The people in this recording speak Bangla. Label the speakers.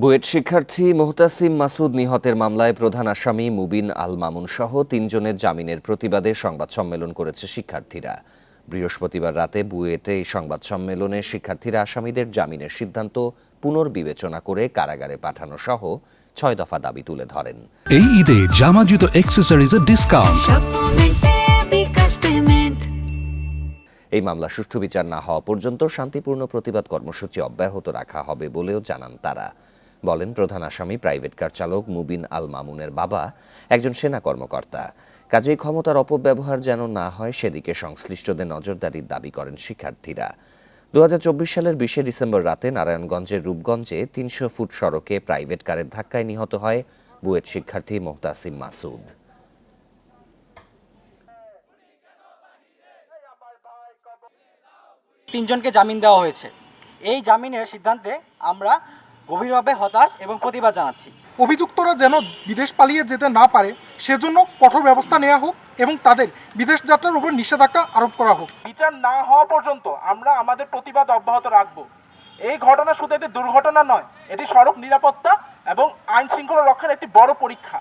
Speaker 1: বুয়েট শিক্ষার্থী মোহতাসিম মাসুদ নিহতের মামলায় প্রধান আসামি মুবিন আল মামুন সহ তিনজনের জামিনের প্রতিবাদে সংবাদ সম্মেলন করেছে শিক্ষার্থীরা। বৃহস্পতিবার রাতে বুয়েটে এই সংবাদ সম্মেলনে শিক্ষার্থীরা আসামিদের জামিনের সিদ্ধান্ত পুনর্বিবেচনা করে কারাগারে পাঠানো সহ ছয় দফা দাবি তুলে ধরেন।
Speaker 2: এই ঈদে জামা জুতো অ্যাক্সেসরিজের ডিসকাউন্ট
Speaker 1: এই মামলা সুষ্ঠু বিচার না হওয়া পর্যন্ত শান্তিপূর্ণ প্রতিবাদ কর্মসূচি অব্যাহত রাখা হবে বলেও জানান তারা। বলেন প্রধান আসামি, প্রাইভেট কার চালক মুবিন আল মামুনের বাবা, একজন সেনা কর্মকর্তা। কাজেই ক্ষমতার অপব্যবহার যেন না হয়, সেদিকে সংশ্লিষ্টদের নজরদারির দাবি করেন শিক্ষার্থীরা। দুই হাজার চব্বিশ সালের বিশে ডিসেম্বর রাতে নারায়ণগঞ্জের রূপগঞ্জে তিনশো ফুট সড়কে প্রাইভেট কারের ধাক্কায় নিহত হয় বুয়েট শিক্ষার্থী মোহতাসিম মাসুদ।
Speaker 3: তিনজনকে জামিন দেওয়া হয়েছে। এই জামিনের সিদ্ধান্তে আমরা গভীরভাবে হতাশ এবং প্রতিবাদ জানাচ্ছি।
Speaker 4: অভিযুক্তরা যেন বিদেশ পালিয়ে যেতে না পারে সেজন্য কঠোর ব্যবস্থা নেওয়া হোক এবং তাদের বিদেশ যাত্রার উপর নিষেধাজ্ঞা আরোপ করা হোক।
Speaker 5: বিচার না হওয়া পর্যন্ত আমরা আমাদের প্রতিবাদ অব্যাহত রাখব। এই ঘটনা শুধু একটি দুর্ঘটনা নয় এটি সড়ক নিরাপত্তা এবং আইন শৃঙ্খলা রক্ষার একটি বড় পরীক্ষা।